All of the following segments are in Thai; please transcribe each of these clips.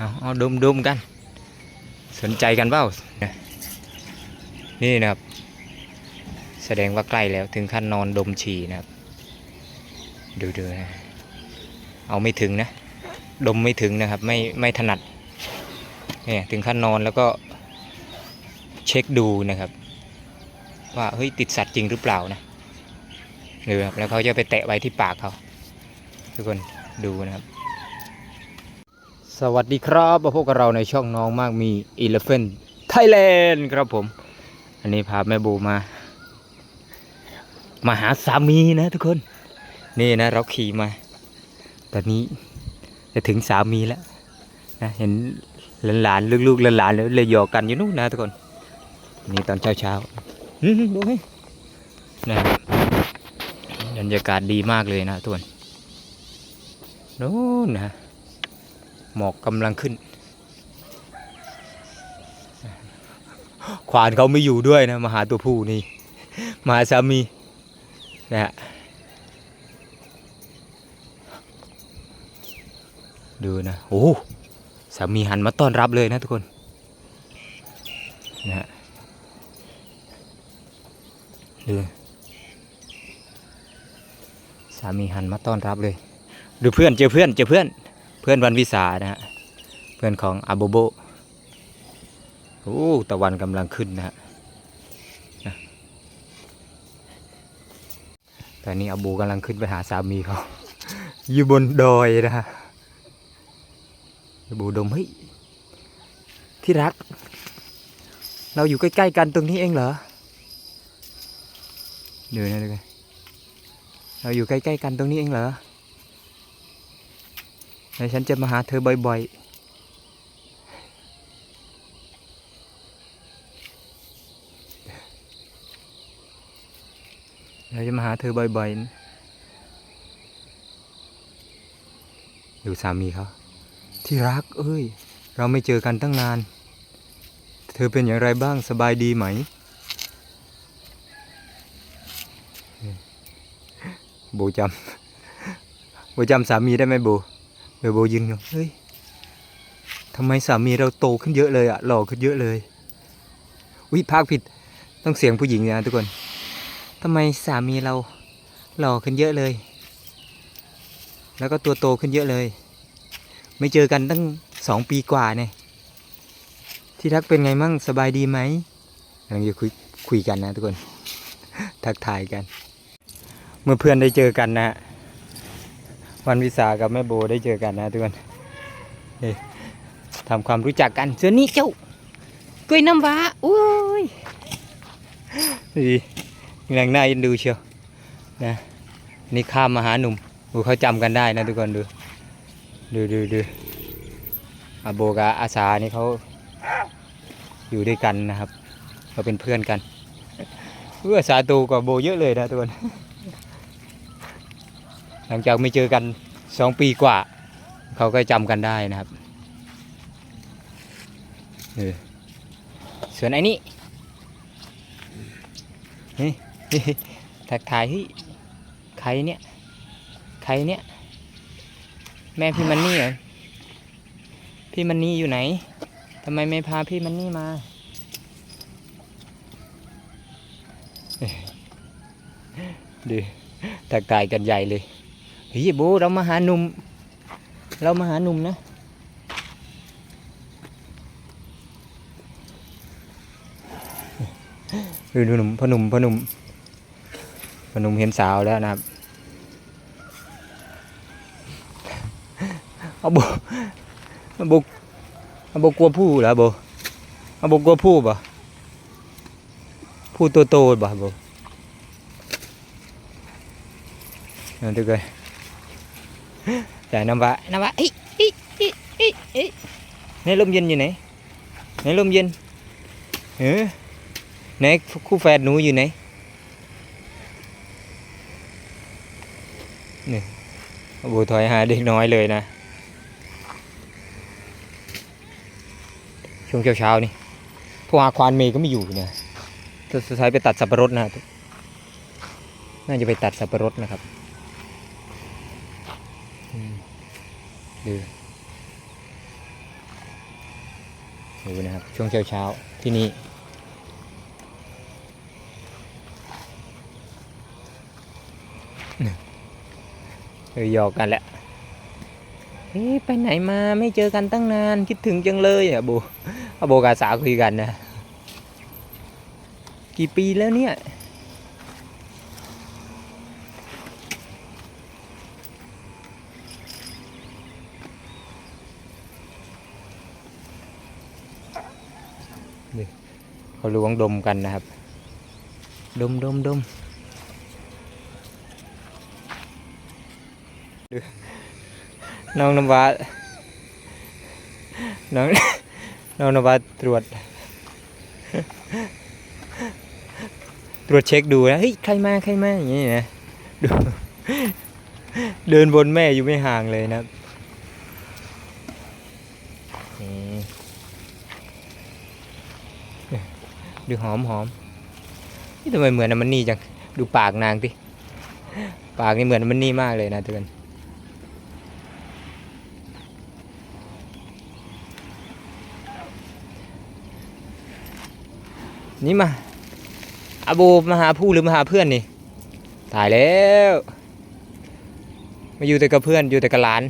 เอาเอาดมดมกัน สนใจกันเปล่านี่นะครับ แสดงว่าใกล้แล้วถึงขั้นนอนดมฉี่นะครับ ดูดูนะเอาไม่ถึงนะ ดมไม่ถึงนะครับ ไม่ไม่ถนัดเนี่ยถึงขั้นนอนแล้วก็เช็คดูนะครับ ว่าเฮ้ยติดสัตว์จริงหรือเปล่านะดูครับแล้วเขาจะไปแตะไว้ที่ปากเขาทุกคนดูนะครับ สวัสดีครับมาพบกับเราในช่องน้องมากมี Elephant Thailand ครับผม อันนี้พาแม่บูมา มาหาสามีนะทุกคน นี่นะเราขี่มา ตอนนี้จะถึงสามีแล้วนะเห็นหลานๆลูกๆหลานๆแล้วเลยหยอกกันอยู่นู่นนะทุกคน นี่ตอนเช้าๆอื้อหือดูให้นะบรรยากาศดีมากเลยนะทุกคนโน่นนะ หมอกกำลังขึ้น ควานเขาไม่อยู่ด้วยนะมาหาตัวผู้นี่มาสามีนะฮะดูนะโอ้สามีหันมาต้อนรับเลยนะทุกคนนะฮะดูสามีหันมาต้อนรับเลย ดูเพื่อนเจอเพื่อนเจอเพื่อน เพื่อนวันวิสานะฮะเพื่อนของอาโบโบโอ้ตะวันกำลังขึ้นนะฮะตอนนี้อาโบกำลังขึ้นไปหาสามีเขาอยู่บนดอยนะฮะอาโบดมเฮ้ยที่รัก เราอยู่ใกล้ๆกันตรงนี้เองเหรอเดี๋ยวนะเดี๋ยวนเราอยู่ใกล้ๆกันตรงนี้เองเหรอ ดี๋ยวฉันจะมาหาเธอบ่อยๆ เราจะมาหาเธอบ่อยๆ ดูสามีเขาที่รักเอ้ย เราไม่เจอกันตั้งนาน เธอเป็นอย่างไรบ้างสบายดีไหม โบจำ โบจำสามีได้ไหมโบ เดี๋ยวโบยืนงงเฮ้ยทำไมสามีเราโตขึ้นเยอะเลยอะหล่อขึ้นเยอะเลยวิพากผิดต้องเสียงผู้หญิงนะทุกคนทำไมสามีเราหล่อขึ้นเยอะเลย แล้วก็ตัวโตขึ้นเยอะเลย ไม่เจอกันตั้งสองปีกว่าเนี่ยที่รักเป็นไงมั่งสบายดีไหมกำลังจะคุยคุยกันนะทุกคน ทักทายกัน เมื่อเพื่อนได้เจอกันนะฮะ วันวิสากับแม่โบได้เจอกันนะทุกคนทำความรู้จักกันเสือนี่เจ้ากล้วยน้ำว้าอุ้ยดีแรงหน้าเอ็นดูเชียวนะนี่ข้ามมาหาหนุ่มดูเขาจำกันได้นะทุกคนดูดูดูดูอาโบกับอาสานี่เขาอยู่ด้วยกันนะครับเขาเป็นเพื่อนกันเพื่ออาสาตูกว่าโบเยอะเลยนะทุกคน หลังจากไม่เจอกันสองปีกว่า เขาก็จำกันได้นะครับเออส่วนไอ้นี่นี่ทักทายเฮ้ยใครเนี่ย ใครเนี่ย แม่พี่มันนี่เหรอพี่มันนี่อยู่ไหนทำไมไม่พาพี่มันนี่มาดูทักทายกันใหญ่เลย เฮ้ยโบเรามาหาหนุ่ม เรามาหาหนุ่มนะ ดูดูหนุ่มพ่อหนุ่มพ่อหนุ่มพ่อหนุ่มเห็นสาวแล้วนะครับเอาโบเอาโบเอาโบกลัวผู้เหรอโบเอาโบกลัวผู้ป่ผู้ตัวโตป่ะโบนั่นดูกัน จ่ายน้ำวะน้ำวะเอ้ยเอ้ยเอ้ยเอ้ยเอ้ยไหนลมเย็นอยู่ไหนไหนลมเย็นเออไหนคู่แฝดหนูอยู่ไหนนี่โบูถอยหาเด็กน้อยเลยนะช่วงเช้าๆนี่พวกอาควานเมย์ก็ไม่อยู่เนี่ยสุดท้ายไปตัดสับปะรดนะน่าจะไปตัดสับปะรดนะครับ อืม ดูดูนะครับ ช่วงเช้าเช้าที่นี่เออหยอกกันแหละเฮ้ยไปไหนมาไม่เจอกันตั้งนานคิดถึงจังเลยอะโบอโบกาสาคุยกันนะ กี่ปีแล้วเนี่ย เขาล้วงดมกันนะครับ ดมดมดมน้องน้ำว้าน้องน้องน้ำว้าตรวจ ตรวจเช็คดูนะเฮ้ยใครมาใครมาอย่างนี้นะดูเดินบนแม่อยู่ไม่ห่างเลยนะครับอืม ดูหอมหอมนี่ทำไมเหมือนน้ำมันนี่จัง ดูปากนางดิปากนี่เหมือนน้ำมันนี่มากเลยนะทุกคนนี่มาอาโบมาหาผู้หรือมาหาเพื่อนนี่ตายแล้ว มาอยู่แต่กับเพื่อนอยู่แต่กับหลาน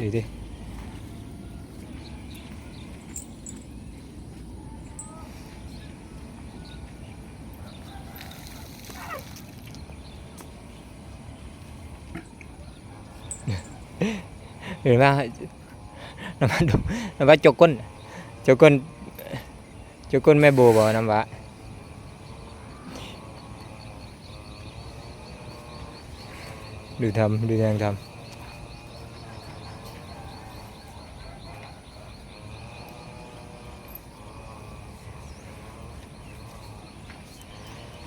ดูดิเห็นไหมน้ำมันดูน้ำว่าจกก้นจกก้นจกก้นแม่โบบอกน้ำว่า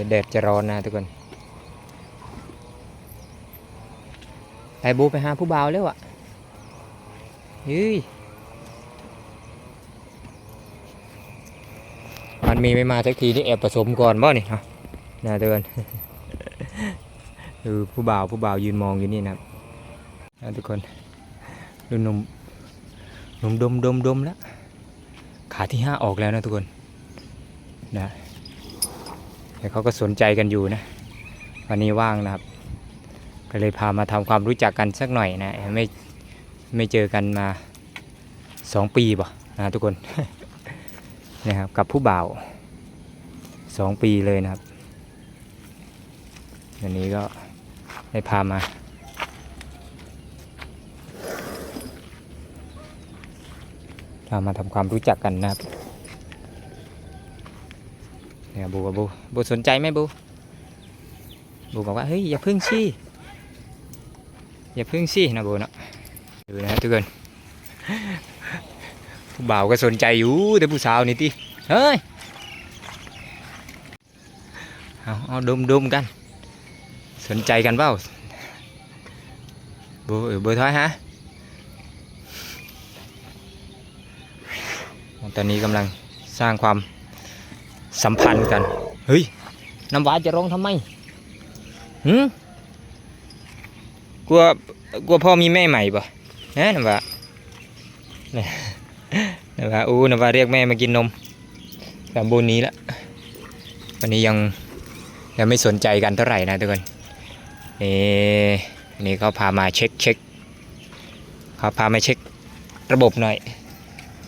ดูทำดูแดงทำเดี๋ยวแดดจะร้อนนะทุกคนไปบูไปหาผู้บ่าวแล้วอะเฮ้ยมันมีไม่มาสักทีนี่แอบผสมก่อนบ่นี่ฮะนะทุกคนดูผู้บ่าวผู้บ่าวยืนมองอยู่นี่นะครับนะทุกคนดูนมนมดมดมดมแล้วขาที่ห้าออกแล้วนะทุกคนนะ แต่เขาก็สนใจกันอยู่นะ วันนี้ว่างนะครับ ก็เลยพามาทำความรู้จักกันสักหน่อยนะ ไม่ไม่เจอกันมาสองปีป่ะนะทุกคนนะครับกับผู้บ่าวสองปีเลยนะครับวันนี้ก็ได้พามาพามาทำความรู้จักกันนะครับ เนี่ยบูกับบูบูสนใจไหมบูบูบอกว่าเฮ้ยอย่าพึ่งชี้อย่าพึ่งชี้นะบูเนาะดูนะทุกคนผู้บ่าวก็สนใจอยู่แต่ผู้สาวนี่ติเฮ้ยเอาเอาดมดมกัน สนใจกันเปล่าบูเออบอร์ท้อยฮะตอนนี้กำลังสร้างความ สัมพันธ์กัน เฮ้ย น้ำหวานจะร้องทำไมหืมกลัวกลัวพ่อมีแม่ใหม่ปะนะน้ำหวานเนี่ยน้ำหวานอู้น้ำหวานเรียกแม่มากินนมสามบูนนี้ละวันนี้ยังยังไม่สนใจกันเท่าไหร่นะทุกคนนี่นี่เขาพามาเช็คเช็คเขาพามาเช็คระบบหน่อย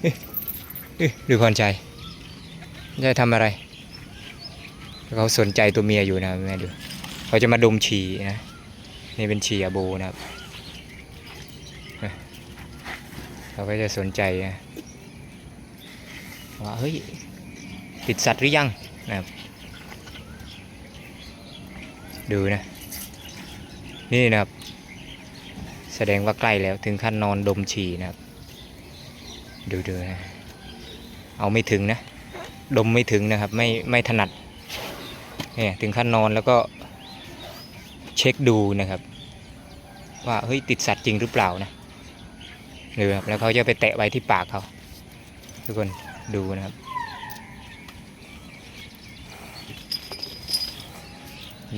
เอ้ยเอ้ยดูคนใจ จะทำอะไร เขาสนใจตัวเมียอยู่นะแม่ดู เขาจะมาดมฉี่นะ นี่เป็นฉี่อาโบนะครับ เขาก็จะสนใจนะว่าเฮ้ยติดสัตว์หรือยังนะครับดูนะ นี่นะครับ แสดงว่าใกล้แล้วถึงขั้นนอนดมฉี่นะครับ ดูดูนะ เอาไม่ถึงนะ ดมไม่ถึงนะครับ ไม่ไม่ถนัดเนี่ยถึงขั้นนอนแล้วก็เช็คดูนะครับ ว่าเฮ้ยติดสัตว์จริงหรือเปล่านะหรือครับแล้วเขาจะไปแตะไว้ที่ปากเขาทุกคนดูนะครับ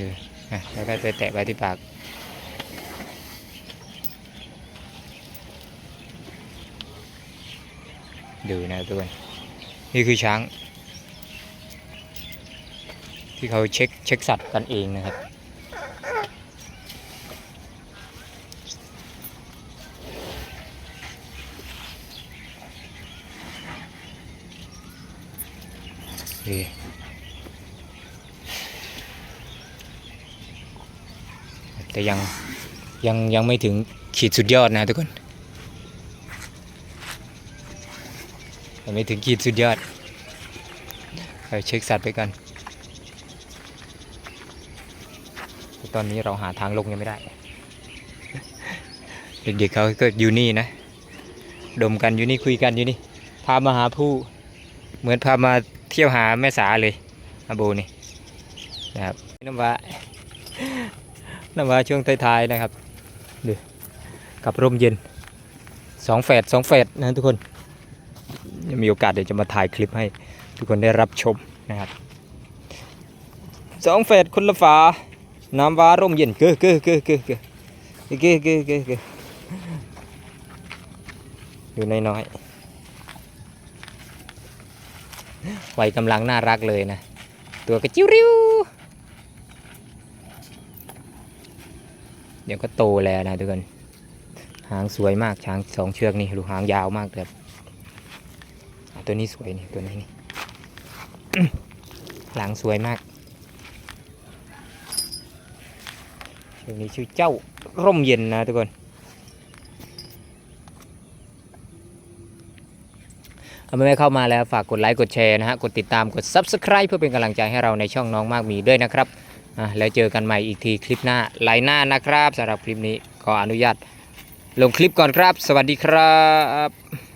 ดูอะแล้วก็ไปแตะไว้ที่ปากดูนะทุกคนนี่คือช้าง ที่เขาเช็คเช็คสัตว์กันเองนะครับแต่ยังยังยังไม่ถึงขีดสุดยอดนะทุกคนยังไม่ถึงขีดสุดยอดเราเช็คสัตว์ไปกัน ตอนนี้เราหาทางลงยังไม่ได้ เด็กๆเขาก็อยู่นี่นะ ดมกันอยู่นี่คุยกันอยู่นี่ พามาหาผู้ เหมือนพามาเที่ยวหาแม่สาเลยอาโบนี่นะครับน้ำว้าน้ำว้าช่วงท้ายๆนะครับดูกับร่มเย็นสองแฝดสองแฝดนะทุกคนยังมีโอกาสเดี๋ยวจะมาถ่ายคลิปให้ทุกคนได้รับชมนะครับสองแฝดคนละฝา น้ำว้าร่มเย็นเก้อเก้อเก้อเก้อเก้อเก้อเก้อเก้อเก้ออยู่น้อยๆวัยกำลังน่ารักเลยนะ ตัวกระจิ้วริ้วเดี๋ยวก็โตแล้วนะทุกคนหางสวยมากช้างสองเชือกนี่ดูหางยาวมากเลยครับตัวนี้สวยนี่ตัวนี้นี่หลังสวยมาก เชือกนี้ชื่อเจ้าร่มเย็นนะทุกคน เอาไม่เข้ามาแล้วฝากกดไลค์กดแชร์นะฮะ กดติดตามกด Subscribe เพื่อเป็นกำลังใจให้เราในช่องน้องมากมีด้วยนะครับแล้วเจอกันใหม่อีกทีคลิปหน้าไลน์หน้านะครับสำหรับคลิปนี้ขออนุญาตลงคลิปก่อนครับ สวัสดีครับ